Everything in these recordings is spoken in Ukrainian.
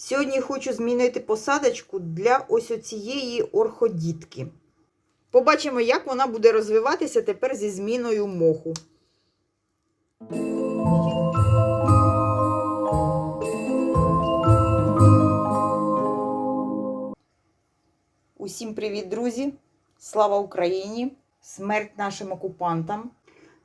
Сьогодні хочу змінити посадочку для ось оцієї орходітки. Побачимо, як вона буде розвиватися тепер зі зміною моху. Усім привіт, друзі! Слава Україні! Смерть нашим окупантам!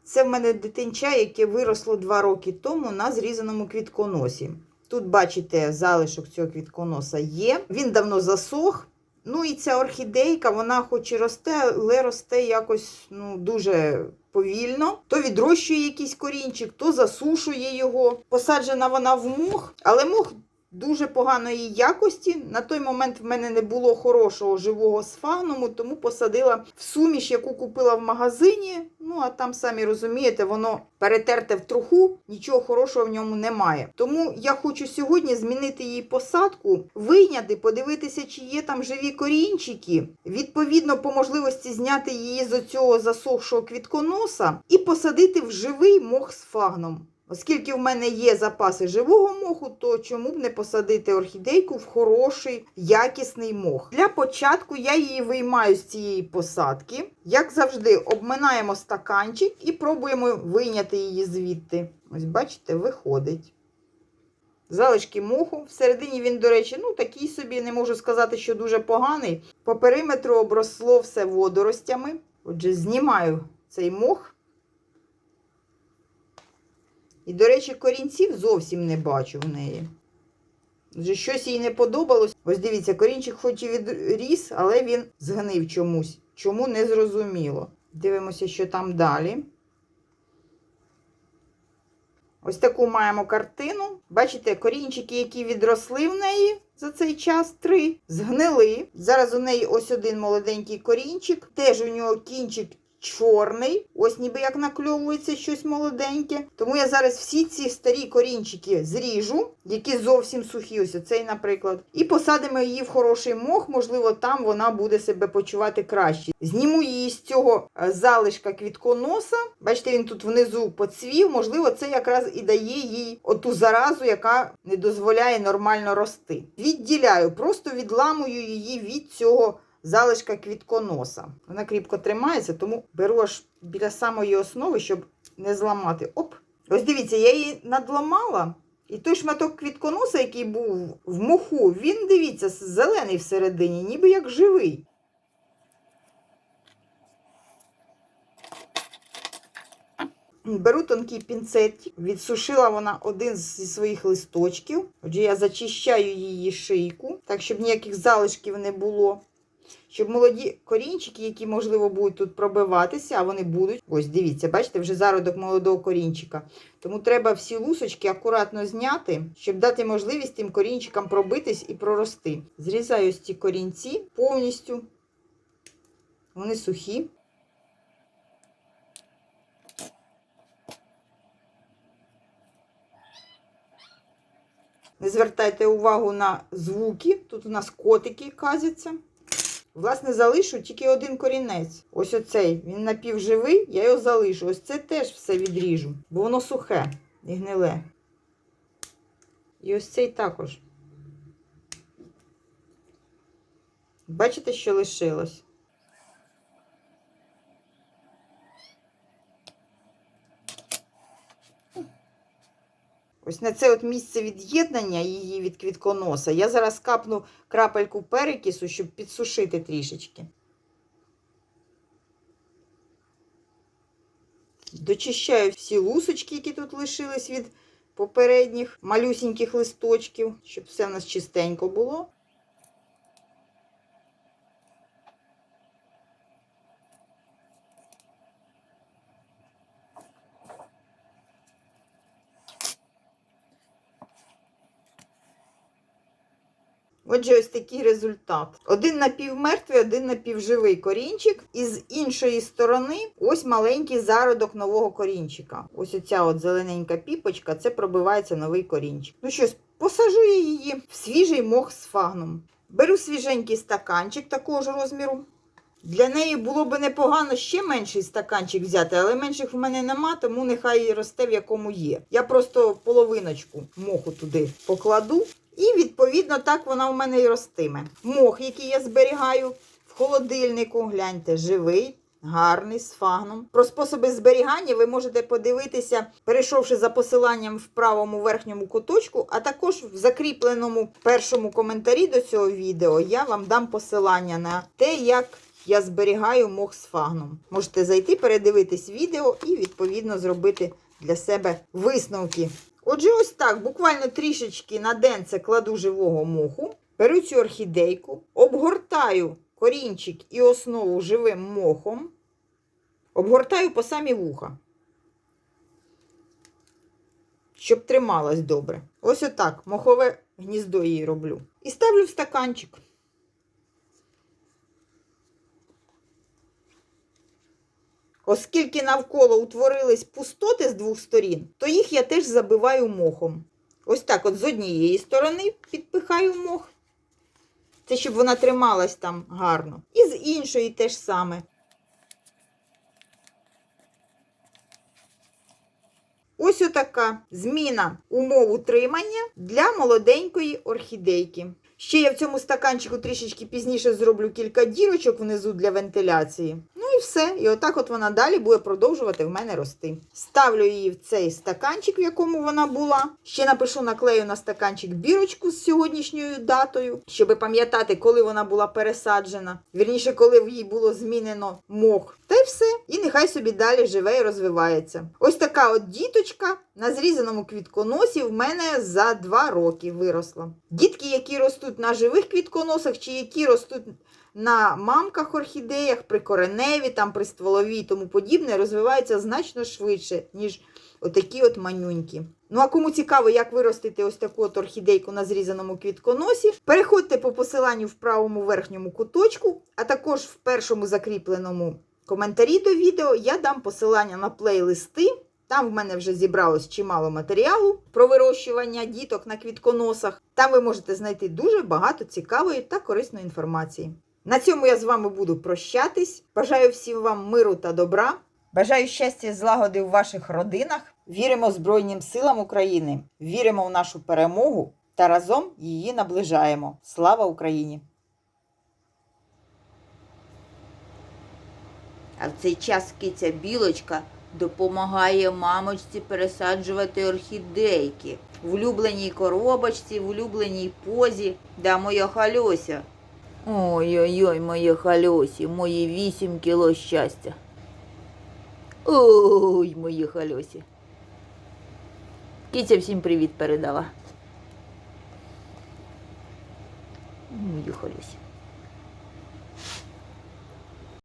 Це в мене дитинча, яке виросло два роки тому на зрізаному квітконосі. Тут, бачите, залишок цього квітконоса є. Він давно засох. Ну і ця орхідейка, вона хоч і росте, але росте якось ну, дуже повільно. То відрощує якийсь корінчик, то засушує його. Посаджена вона в мох, але мох дуже поганої якості. На той момент в мене не було хорошого живого сфагнуму, тому посадила в суміш, яку купила в магазині. Ну, а там, самі розумієте, воно перетерте в труху, нічого хорошого в ньому немає. Тому я хочу сьогодні змінити її посадку, вийняти, подивитися, чи є там живі корінчики, відповідно, по можливості зняти її з оцього засохшого квітконоса і посадити в живий мох з фагном. Оскільки в мене є запаси живого моху, то чому б не посадити орхідейку в хороший, якісний мох? Для початку я її виймаю з цієї посадки. Як завжди, обминаємо стаканчик і пробуємо вийняти її звідти. Ось, бачите, виходить. Залишки моху. Всередині він, до речі, ну такий собі, не можу сказати, що дуже поганий. По периметру обросло все водоростями. Отже, знімаю цей мох. І, до речі, корінців зовсім не бачу в неї. Вже щось їй не подобалось. Ось дивіться, корінчик хоч і відріс, але він згнив чомусь. Чому не зрозуміло. Дивимося, що там далі. Ось таку маємо картину. Бачите, корінчики, які відросли в неї за цей час, три, згнили. Зараз у неї ось один молоденький корінчик. Теж у нього кінчик чорний. Ось ніби як накльовується щось молоденьке. Тому я зараз всі ці старі корінчики зріжу, які зовсім сухі, ось цей, наприклад. І посадимо її в хороший мох, можливо, там вона буде себе почувати краще. Зніму її з цього е, залишка квітконоса. Бачите, він тут внизу поцвів. Можливо, це якраз і дає їй оту заразу, яка не дозволяє нормально рости. Відділяю, просто відламую її від цього залишка квітконоса. Вона кріпко тримається, тому беру аж біля самої основи, щоб не зламати. Оп! Ось дивіться, я її надламала. І той шматок квітконоса, який був в моху, він, дивіться, зелений всередині, ніби як живий. Беру тонкий пінцет, відсушила вона один зі своїх листочків. Отже, я зачищаю її шийку, так, щоб ніяких залишків не було. Щоб молоді корінчики, які, можливо, будуть тут пробиватися, а вони будуть. Ось, дивіться, бачите, вже зародок молодого корінчика. Тому треба всі лусочки акуратно зняти, щоб дати можливість тим корінчикам пробитись і прорости. Зрізаю ось ці корінці повністю. Вони сухі. Не звертайте увагу на звуки. Тут у нас котики казяться. Власне, залишу тільки один корінець. Ось оцей. Він напівживий, я його залишу. Ось це теж все відріжу, бо воно сухе і гниле. І ось цей також. Бачите, що лишилось? Ось на це от місце від'єднання її від квітконоса. Я зараз капну крапельку перекису, щоб підсушити трішечки. Дочищаю всі лусочки, які тут лишились від попередніх малюсіньких листочків, щоб все в нас чистенько було. Отже, ось такий результат. Один напівмертвий, один напівживий корінчик. І з іншої сторони ось маленький зародок нового корінчика. Ось оця от зелененька піпочка, це пробивається новий корінчик. Ну що посажу я її в свіжий мох з фагном. Беру свіженький стаканчик такого ж розміру. Для неї було б непогано ще менший стаканчик взяти, але менших в мене нема, тому нехай росте в якому є. Я просто половиночку моху туди покладу і відповідно, так вона у мене і ростиме. Мох, який я зберігаю в холодильнику, гляньте, живий. Гарний з фагном. Про способи зберігання ви можете подивитися, перейшовши за посиланням в правому верхньому куточку, а також в закріпленому першому коментарі до цього відео я вам дам посилання на те, як я зберігаю мох з фагном. Можете зайти, передивитись відео і, відповідно, зробити для себе висновки. Отже, ось так, буквально трішечки на денце кладу живого моху, беру цю орхідейку, обгортаю корінчик і основу живим мохом, обгортаю по самі вуха, щоб трималась добре. Ось отак, мохове гніздо її роблю. І ставлю в стаканчик. Оскільки навколо утворились пустоти з двох сторін, то їх я теж забиваю мохом. Ось так, от з однієї сторони підпихаю мох. Це щоб вона трималась там гарно. І з іншої теж саме. Ось отака зміна умов утримання для молоденької орхідейки. Ще я в цьому стаканчику трішечки пізніше зроблю кілька дірочок внизу для вентиляції. Все. І отак от вона далі буде продовжувати в мене рости. Ставлю її в цей стаканчик, в якому вона була. Ще напишу наклею на стаканчик бірочку з сьогоднішньою датою, щоб пам'ятати, коли вона була пересаджена. Вірніше, коли в їй було змінено мох. Та й все. І нехай собі далі живе і розвивається. Ось така от діточка на зрізаному квітконосі в мене за два роки виросла. Дітки, які ростуть на живих квітконосах, чи які ростуть на мамках орхідеях, при кореневі, там при стволовій і тому подібне, розвиваються значно швидше, ніж отакі от манюнькі. Ну а кому цікаво, як виростити ось таку от орхідейку на зрізаному квітконосі, переходьте по посиланню в правому верхньому куточку, а також в першому закріпленому коментарі до відео я дам посилання на плейлисти. Там в мене вже зібралось чимало матеріалу про вирощування діток на квітконосах. Там ви можете знайти дуже багато цікавої та корисної інформації. На цьому я з вами буду прощатись. Бажаю всім вам миру та добра. Бажаю щастя і злагоди в ваших родинах. Віримо Збройним силам України, віримо в нашу перемогу та разом її наближаємо. Слава Україні! А в цей час киця білочка допомагає мамочці пересаджувати орхідейки в улюбленій коробочці, в улюбленій позі. Да, моя хальося. Ой-ой-ой, моє хальосі, мої вісім кіло щастя. Ой, мої хальосі. Кіця всім привіт передала. Мої хальосі.